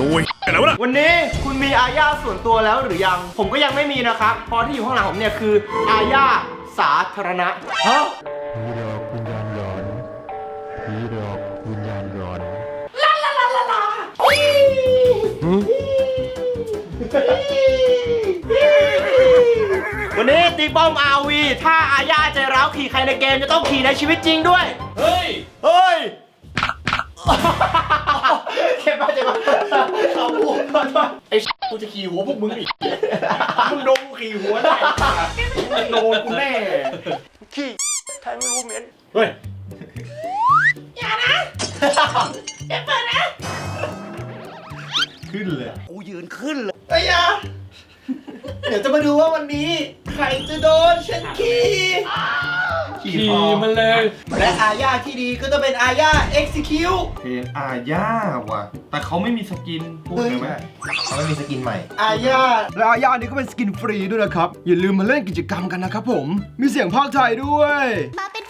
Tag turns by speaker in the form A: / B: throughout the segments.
A: ตัวอะไรวะน่ะ
B: วันนี้คุณมีอาญาส่วนตัวแล้วหรือยัง ผมก็ยังไม่มีนะครับ เพราะที่อยู่ข้างหลังผมเนี่ยคือ อาญาสาธารณะฮะ
C: ผีหลอกวิญญาณหลอนผีหลอกวิญญาณหลอน
B: วันนี้ตีป้อมอาวีถ้าอาญาใจร้าวขี่ใครในเกมจะต้องขี่ในชีวิตจริงด้วย
A: เฮ้ย
B: เฮ้ย เจ็บปะเจ็บปะเขาพูดไอ้กูจะขี่หัวพวกมึงอีก มึงโดนกูขี่หัวได้มึงโดนกูแน่ ขี่ใครไม่รู้เหม็น
A: เฮ้ย
B: อย่านะ อย่าเปิดนะ
A: ขึ้นเลย
B: กูยืนขึ้นเลยไอ้ยา เดี๋ยวจะมาดูว่าวันนี้ ใครจะโดนฉันขี่
A: ขี่มันเลย
B: และอาญาที่ดีก็ต้องเป็นอาญา execute
A: เพลงอาญาว่ะ แต่เขาไม่มีสกินพูดเลยไหม
B: เขาไม่มีสกินใหม่ อาญาและอาญานี้ก็เป็นสกินฟรีด้วยนะครับ อย่าลืมมาเล่นกิจกรรมกันนะครับผม มีเสียงภาคไทยด้วย
D: มาเป็น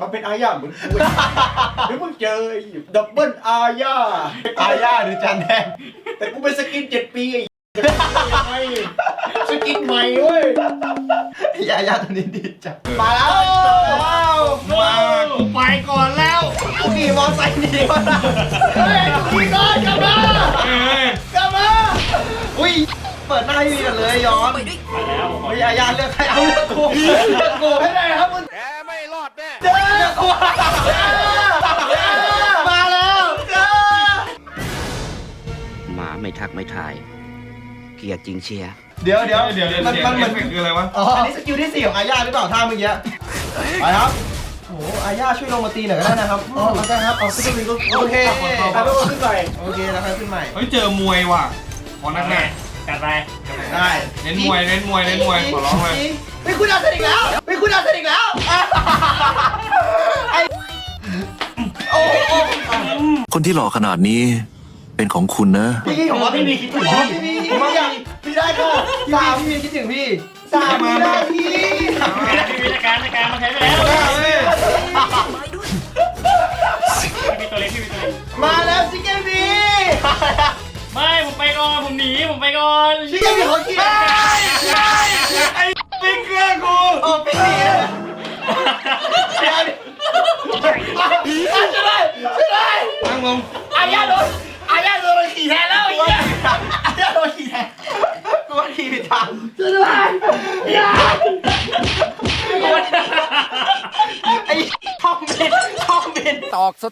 B: มาเป็นอาญาเหมือนกูหรือมึงเจอดับเบิลอาญาอาญาหรือจานแดงแต่กูเป็นสกินเจ็ดปีไอ้สกินใหม่เว้ยยาญาตัวนี้ดีจังมาแล้วว้าว
A: มากูไปก่อนแล้ว
B: กูขี่มอไซค์หนีมาเฮ้ยกูขี่ก่อนกลับมา
A: เอ้ย
B: กลับมาอุ้ยเปิดหน้าพี่กันเลยย้อนไปแล้วเฮ้ยอาญาเลือกใครเอาเลือกกูเลือกกูให้ได้ครับมึง
A: แกไม่รอดแน่
B: เจอกู มาแล้ว
E: หมาไม่ทักไม่ทาย เกลียดจริงเชียร์
B: เดี๋ยวเดี๋ยว
A: เดี๋ยว
B: มัน
A: เดี๋ยว
B: มันเหมือน
A: เอฟเฟกต์คืออะไรวะ
B: อ๋ออันนี้สกิลที่สี่ของอาญาหรือเปล่าท่าเมื่อกี้ไปครับโอ้โหอาญาช่วยลงมาตีหน่อยก็ได้นะครับอ๋อได้ครับเอาขึ้นไปโอเคเอาไปขึ้นไปโอเคแล้วค่อยขึ้นใหม่
A: เฮ้ยเจอมวยว่ะขอนักแน่
B: จัดไปได้
A: เน้นมวยเน้นมวยเน้นมวยขอร้องเลย
B: ไม่คุณอาสร็จอีกแล้วไม่คุณอาสร็จอีกแล้ว
F: คนที่หล่อขนาดนี้เป็นของคุณนะ
B: พี่ผมว่าพี่มีคิดถึงพี่พี่พี่พี่อยากพี่ได้ค่ะสามพี่มีคิดถึงพี่สามาพี่ได้พี่
G: มีรายการรายการมาใช้ไปแล้ว
A: เฮ้ย
G: พี่มีตัวเล็กพี่มีตัวเล็ก
B: มาแล้วชิคเก้นบี
G: ไม่ผมไปก่อนผมหนีผมไปก่อน
B: ชิคเก้นบีเขาเขียน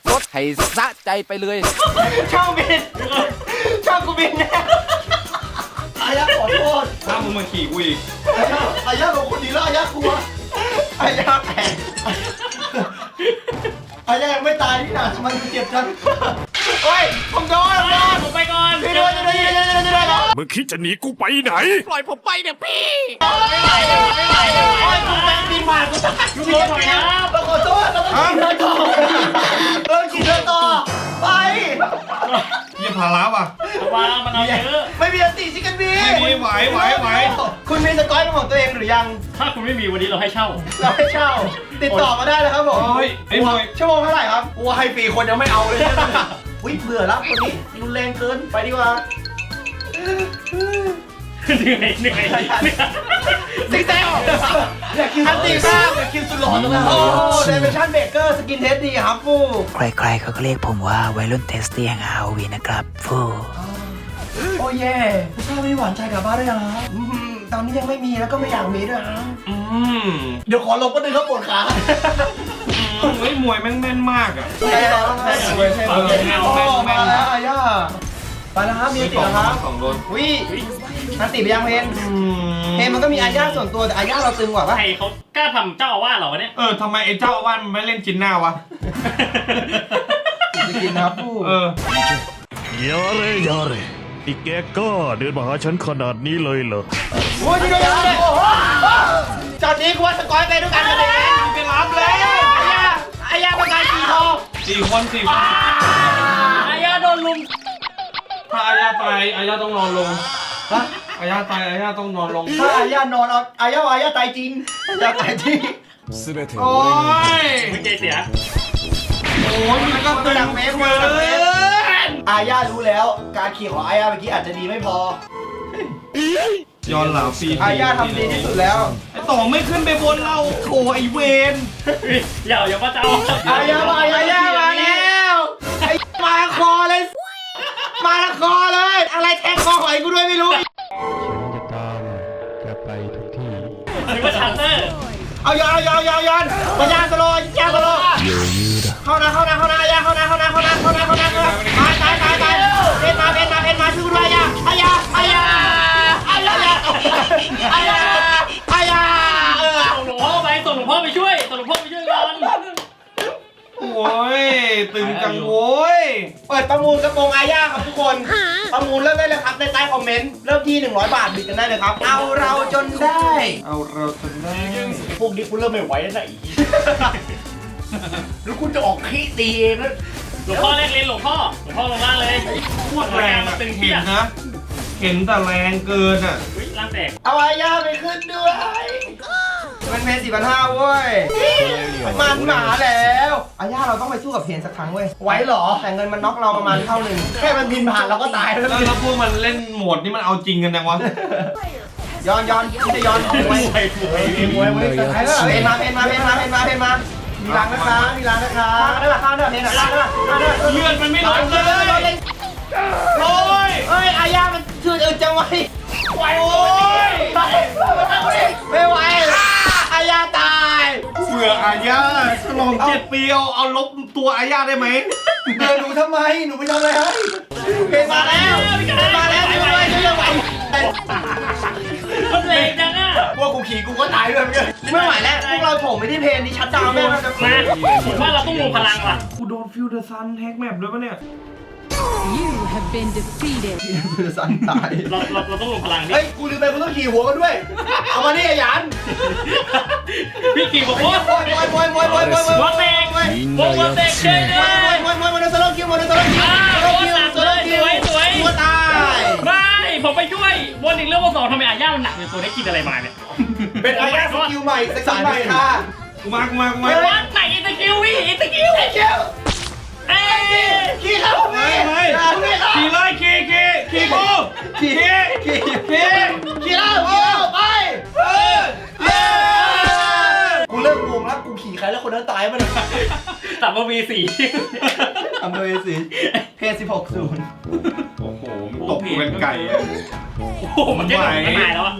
E: สดๆให้สะใจไปเลย
B: ช่องบินช่องกูบินแน่อาญาขอโทษ
A: ถ้ามึงมาขี่กูอีก
B: อายาอายาลงคนดีแล้วอายากลัวอายาแตกอายายังไม่ตายนี่นะทำไมกูเจ็บจัง เฮ้ยผมโดนโดน
G: ผมไปก่อน
B: ช่วยด้วยช่วยด้วยช่วยด้วยช่วยด้วย
A: มึงคิดจะหนีกูไปไหน
B: ปล่อยผมไปเนี่ยพี่ ไม่ไหวแล้วไม่ไหวแล้วโอ้ยกูแม่งบินผ่านกูตาย
G: ลูกโดนหน่อยนะ
B: เราขอโทษเราต้องกินเดินต่อเดินกินเดินต่อไป
A: ยี่ภาระว่ะ
G: เอาวางมันเอาเยอะ
B: ไม่มีอติชิคกันบี
A: ไม่มีไหวไหวไหว
B: คุณมีสกอยเป็นของตัวเองหรือยัง
G: ถ้าคุณไม่มีวันนี้เราให้เช่า
B: เราให้เช่า ติดต่อมาได้นะครับผม
A: เฮ้ยไอ้มวย
B: ชั่วโมงเท่าไหร่ครับกูให้ฟรีคนยังไม่เอาเลย อุ้ยเบื่อแล้วคนนี้รุนแรงเกินไปดีกว่า
G: เหนื่อยเหนื่อย
B: ซิกแซวอยากคิวอันตีมากอยากคิวสุดหล่อตรงนั้นโอ้เดเมชั่นเบเกอร์สกินเทสดีครับฟู
H: ใครๆเขาก็เรียกผมว่าวัยรุ่นเทสตี้แห่ง ROV นะครับฟู
B: โอ้เย่ผู้ชายมีหวานใจกลับบ้านด้วยนะอืม ตอนนี้ยังไม่มีแล้วก็ไม่อยากมีด้วยนะ
A: อืม
B: เดี๋ยวขอลงก็ดึงเขาปวดขา
A: เฮ้ยมวยแม่งแม่นมากอะ
B: ใช่แล้วใช่แล้วโอ้มาแล้วอาย่าไปแล้วครับมีติดแล้วครับ
A: สองโดน
B: วิอันติไปยังเพนเพนมันก็มีอาย่าส่วนตัวแต่อาย่าเราตึงกว่าปะ
G: ใครเขากล้าทำเจ้าอาวาสเหรอวะเนี่ย
A: เออทำไมไอ้เจ้าอาวาสมันไม่เล่นจินหน้าวะ
B: จะกินนะครับฟู
A: เออ
C: อย่าเลย อีกแกกล้าเดินมาหาฉันขนาดนี้เลยเหรอ
B: โอ้ยช่วยด้วยโอ้โหจอดนี้กูว่าสกอยไปด้วยกันกันเลย
A: ไปรับแล้ว
B: อาย่าอาย่าประกันสีทอง
A: สี่คนสี่คน
G: อายาโดนลุม
A: ถ้าอายาตายอายาต้องนอนลง
B: ฮะ
A: อาญาตายอาญาต้องนอนลง
B: ถ้าอาญานอนเอาอาญาอาญาตายจริงอาญาตายจริง
A: โอ้ย
G: ไม่ใจเสีย
A: โอ้ยมันก็ตึงเกิน
B: อาญารู้แล้ว การขี่ของอาญาเมื่อกี้อาจจะดีไม่พอ
A: ย้อนหลังปี
B: อาญาทำดีที่สุดแล้ว
A: ไอต่อไม่ขึ้นไปบนเราโถไอเวน
G: อย่าอย่ามาเจ้า
B: อาญามาอาญามาแล้วไอ้มาคอเลย มาคอเลย อะไรแทงคอหอยกูด้วยไม่รู้
G: หรือว่าชันเตอร์
B: เอายอนเอายอนเอายอนเอายอนปัญญาสโลว์ยาสโลว์เข้านะเข้านะเข้านะยาเข้านะเข้านะเข้านะเข้านะเข้านะเข้านะตายตายตายตายเพนมาเพนมาเพนมาช่วยกูด้วยยาอายาอายาอายาอายาอายาเออ
G: ส่งหลวงพ่อไปส่งหลวงพ่อไปช่วยส่งหลวงพ่อไปช่วยก่อน
A: โอ้ยตึงจังโว้ย
B: เปิดประมูลกระโปรงอาญาครับทุกคน ประมูลเริ่มได้เลยครับในใต้คอมเมนต์ เริ่มที่ 100 บาทบิดกันได้เลยครับ เอาเราจนได้
A: เอาเราจนได้
B: พวกนี้คุณเริ่มไม่ไหวแล้วนะอีแล้วคุณจะออกขี้ตีเองนะ
G: หลวงพ่อแรกเลนหลวงพ่อ หลวงพ่อลงล่างเลย
A: โคตรแรง
G: มา
A: อะ
G: ตึง
A: เห็
G: เพี้ย
A: นนะ เห็นแต่แรงเกินอะ
G: เฮ้ยล่างแตก
B: เอาอาญาไปขึ้นด้วย มันเพนสี่พันห้าเว้ย มันหมาแล้วอาญาเราต้องไปสู้กับเพนสักครั้งเว้ย ไหวเหรอ แต่เงินมันน็อกเราประมาณเท่าหนึ่งแค่มันบินผ่านเราก็ตายแล้ว
A: แล้วแล้วพวกมันเล่นโหมดนี่มันเอาจริงกันจังวะ
B: ย้อนย้อนพี่จะย้อนไว้
G: ไปถูกไป
B: มวยมวยสุดท้ายแล้วเพนมาเพนมาเพนมาเพนมาเพนมา มีรังนะคะมีรังนะคะข้างได้ป่ะข้างได้ป่ะเพนอะข้างได้ป่ะข้างได้ป่ะ
A: เลือดมันไม่ลดเลย
B: โอ้ยเฮ้ยอาญามันชืดอึดจังไว้ไหวโอ้ย อ
A: งเจ็ดปีเอาเอาลบตัวอาญาได้ไหม
B: เดินหนูทำไม หนูไปทำอะไรให้เพนมาแล้วเพนมาแล้วช่วยด้วยช่วยด้วยไหว
G: มันแรงจังอะ
B: พวกกูขี่กูก็ตายด้วยเพื่อนไม่ไหวแล้วพวกเราโถมไม่ได้เพนนี่ชัดดาวน์แม่งเราจะ
G: มาผมว่าเราต้องรวมพลังว่ะ
A: กูโดนฟิวเดอร์ซันแฮกแมปด้วยปะเนี่ย
I: You have been defeated.
B: คือสันตาย
G: เราเราเราต้องรวมพลังดิ
B: เฮ้ยกูลืมไปกูต้องขี่หัวกันด้วย เอามานี่ไอ้หยัน
G: พี่กี่บอกว่า
B: โวยโวยโวยโวยโวยโวยโวย
G: หัวแตกวงหัวแตกเฉยเลย
B: โวยโวยโวยโวยโวยโซโลคิวโวยโซโลคิว
G: อ่า
B: โซโลคิว
G: หัวหนัก
B: โซโลคิว
G: เลยสวยสวย
B: หัวตาย
G: ไม่ผมไปช่วยบนหนึ่งเรื่องบนสองทำไมอาย่ามันหนักเลยตัวได้กินอะไรมาเนี่ย
B: เป็นอาญาสกิลใหม่สกิลใหม่ค่ะ
A: กูมากูมากูมา
G: วัดไหนอินตะคิวพี่อินตะคิว
B: ไอ้เจ้า
G: เอ้ย
B: ขี่เข้าไม่
A: ไม่
B: ขี่เข้า
A: ขี่เลยขี่ขี่ขี่กู
B: ขี่
A: ขี่
B: ขี่ ริ่มงงแล้วกูขี่ใครแล้วคนนั้นตายมันย
G: สัมภวีสี่
B: อำเภอสิเพจสิบหกศูนย์
A: โอ้โหมันตกกูเป็นไก่อะ
G: โอ้โหมันจะโดดก็ตายแล้วอะ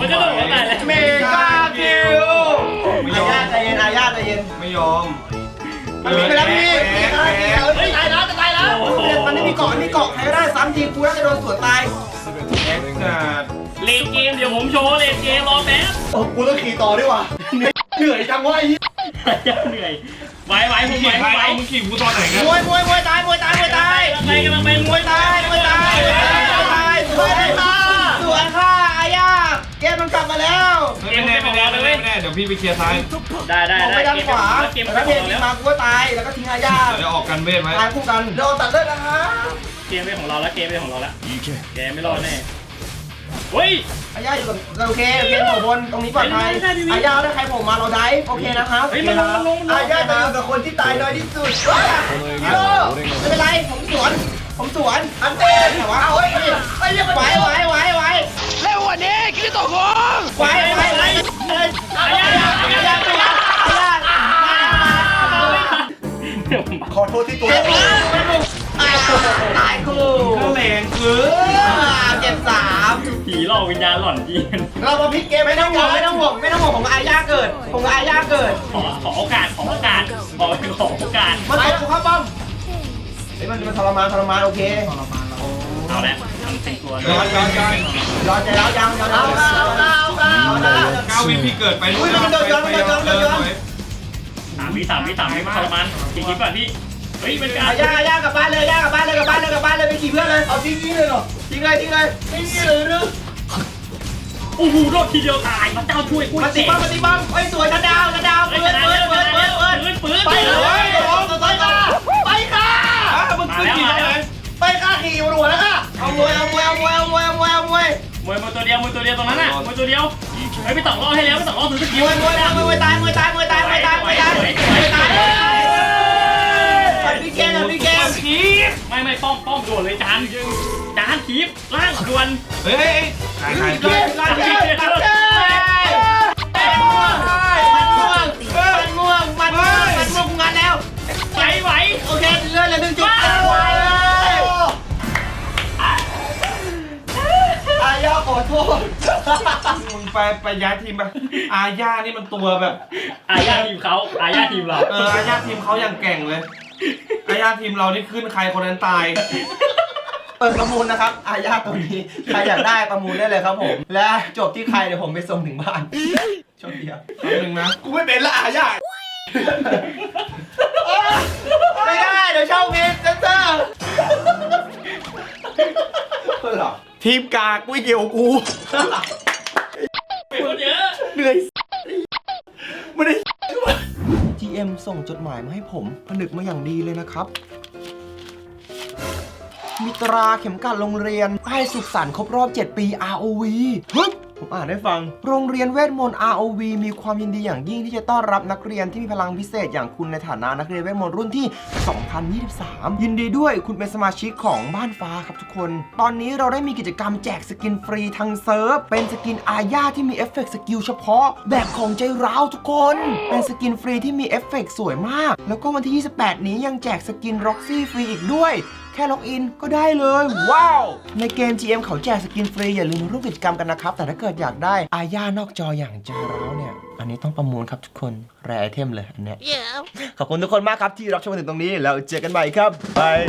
G: มันจะโดดก็ตายแล้ว
B: เมกาคิวอาญาใจเย็นอาญาใจเย็น
A: ไม่ยอม
B: มันมีไปแล้วพี่
A: แห
B: มี
A: ม
B: ไปแล้วพี่เฮ้ยตายแล้วจะตายแล้วมันไม่มีเกาะมีเกาะใครก็ได้ซ้ำทีกูน่าจะโดนสวนตาย
A: แหมจัด
G: เลนเกมเดี๋ยวผมโชว์เลนเกมรอแป๊บ
B: โอ้กูต้องขี่ต่อด้วยว่ะ เหนื่อยจังวะไอ้
G: ยังเหนื่อยไหวไหวผ
A: มึ
G: ม
A: ง
G: ไหว
A: ขี่
G: ผ
A: ใคร
G: มไหว
A: เอามึงขี่กูตอนไหนกัน
B: มวยมวยมวยตายมวยตายมวยตาย
G: อะไรกำลังไปม
B: ม
G: ว
B: วยยตายมวยตายมวยตายมวยตายสวยค่ะสวยค่ะอาญาเกมมันกลับมาแล้ว
A: ไม่แน่ไม่แน่ไม่แน่ไม่แน่เดี๋ยวพี่ไปเคลียร์ซ้าย
G: ได้ได้
B: มอง
G: ได้
B: ไปด้านขวา
G: เกม
B: แล้ว
G: เป็
B: เพ
G: น
B: จ
G: ของ
B: มา
G: เรา
B: กูก็ตายแล้วก็ทิ้งอาญา
A: เดี๋ยวออกกันเวทไว้
B: ตายคู่กันโดนตัดเลือดนะคะ
G: เกมเป็นของเราแล้วเกมเป็นของเราแล้วแกไม่รอดแน่ เฮ้ย
B: อาญาอยู่กับโอเคโอเคโผล่บนตรงนี้ปลอดภัย
G: ได้ได้ได้
B: อาญาถ้าใครโผล่มาเราได้โอเคนะครับ
G: เฮ้ยมันลงมันลงมันลง
B: อาญาจะอยู่กับคนที่ตายน้อยที่สุดว้าฮีโร่ไม่เป็นไรผมสวน ผมสวนอันเต้แต่ว่าเฮ้ยไอ้ยังไหวไหวไหวไหวเร็วกว่านี้คิดต่อผมไหวไหวไหวอาญาอาญาอาญาอาญาขอโทษที่ตัวเจ็บ
G: หลอกวิญญาณหล่อนจีน
B: เรามาพลิกเกมไม่ต้องห่วงไม่ต้องห่วงไม่ต้องห่วงผมอาญาเกิดผมอาญาเกิด
G: ขอขอโอกาสขอโอกาสขอขอโอกาส
B: มาตบกูเข้าป้อมเฮ้ยมันมันทรมานทรมานโอเค
G: เอาละทำเป็นตัว
A: ย้อนย้อนย้อน
B: รอใจแล้วยังยังเอาเอาเอาเอาเอา
A: ก้าววินพี่เกิดไป
B: อุ้ยมันโดนย้อนมันโดนย้อนมันโดนย้อน
G: สามวิสามวิสามวิทรมานจริงๆป่ะพี่เฮ้ยเป็นการ
B: อาญาอาญากลับบ้านเลยอาญากลับบ้านเลยกลับบ้านเลยกลับบ้านเลยไปขี่เพื่อนเลยเอาทิ้งทิ้งเลยเหรอทิ้งเลยทิ้งเลยทิ้งเลยหรือ
G: โอ้โหโดนทีเดียวตายพระเจ้าช่วยกู
B: มาตีบ้างมาตีบ้างเฮ้ยสวยนะดาวนะดาว
G: เปิ
B: เปิ
G: ด
B: ด
G: เปิ
B: เปิ
G: ด
B: ด
G: เปิ
B: เปิ
G: ด
B: ด
G: เปิ
B: เปิ
G: ด
B: ด
G: เปิ
B: เปิ
G: ด
B: ด
G: เปิด
B: ไปเลยไปค่ะไปค่ะ
A: อะมึงขึ้นกี่ได้ไหม
B: ไปค่ะขี่หัวแล้วค่ะเอามวยเอามวยเอามวยเอามวยเอามวยเอามวย
G: มวยมวยตัวเดียวมวยตัวเดียวตรงนั้นน่ะมวยตัวเดียวไอ้ยไปต่อรอบให้แล้วไปต่อรอบถือสกิล
B: มวยมวยมวยตายมวยตายมวยตายมวยตายมวยตายมวยตายพี่เกมพี่เกม
G: คีบไม่ไม่ป้อมป้อมด่วนเลยจาน จานคีบล่างด่วน
A: เฮ้ยใครใคร
B: เกมรันเกมรันเกมมันม่วงมันม่วงมันม่วงมันม่วงงานแล้ว
G: ไหวไหว
B: โอเคเลื่อนเลยหนึ่งจุดอายาขอโทษ
A: มึงไปไปย้ายทีมไปอาญานี่มันตัวแบบ
G: อาญาทีมเขาอาญาทีมเรา
A: เอออาญาทีมเขาอย่างแก่งเลยอาญาทีมเรานี่ขึ้นใครคนนั้นตาย
B: ปิดประมูลนะครับ อายาตัวนี้ ใครอยากได้ประมูลได้เลยครับผม และจบที่ใครเดี๋ยวผมไปส่งถึงบ้านโชคดีครับ
A: แป๊บนึงนะ
B: กูไม่เป็นละอายาไม่ได้เดี๋ยวช่องผิดเซนเซอร์หรอทีมกากไม่เกี่ยวกู
G: เป็นคนเยอะ
B: เหนื่อยไม่ได้ GM ส่งจดหมายมาให้ผม ผนึกมาอย่างดีเลยนะครับ มิตราเข็มกลัดโรงเรียน ป้ายสุขสันต์ครบรอบ 7 ปี ROV ฮึบผมอ่านให้ฟัง โรงเรียนเวทมนต์ ROV มีความยินดีอย่างยิ่งที่จะต้อนรับนักเรียนที่มีพลังพิเศษอย่างคุณในฐานะนักเรียนเวทมนต์รุ่นที่ 2023 ยินดีด้วยคุณเป็นสมาชิกของบ้านฟ้าครับทุกคน ตอนนี้เราได้มีกิจกรรมแจกสกินฟรีทางเซิร์ฟ เป็นสกินอาญาที่มีเอฟเฟกต์สกิลเฉพาะ แบบของใจร้าวทุกคน เป็นสกินฟรีที่มีเอฟเฟกต์สวยมาก แล้วก็วันที่ 28 นี้ยังแจกสกินร็อกซี่ฟรีอีกด้วย แค่ล็อกอินก็ได้เลย ว้าว ในเกม GM เขาแจกสกินฟรีอย่าลืมร่วมกิจกรรมกันนะครับ แต่ถ้าเกิดอยากได้อาญานอกจออย่างจาร้าวเนี่ย อันนี้ต้องประมูลครับทุกคนแรไอเทมเลยอันเนี้ย ขอบคุณทุกคนมากครับที่รับชมมาถึงตรงนี้แล้วเจอกันใหม่ครับบาย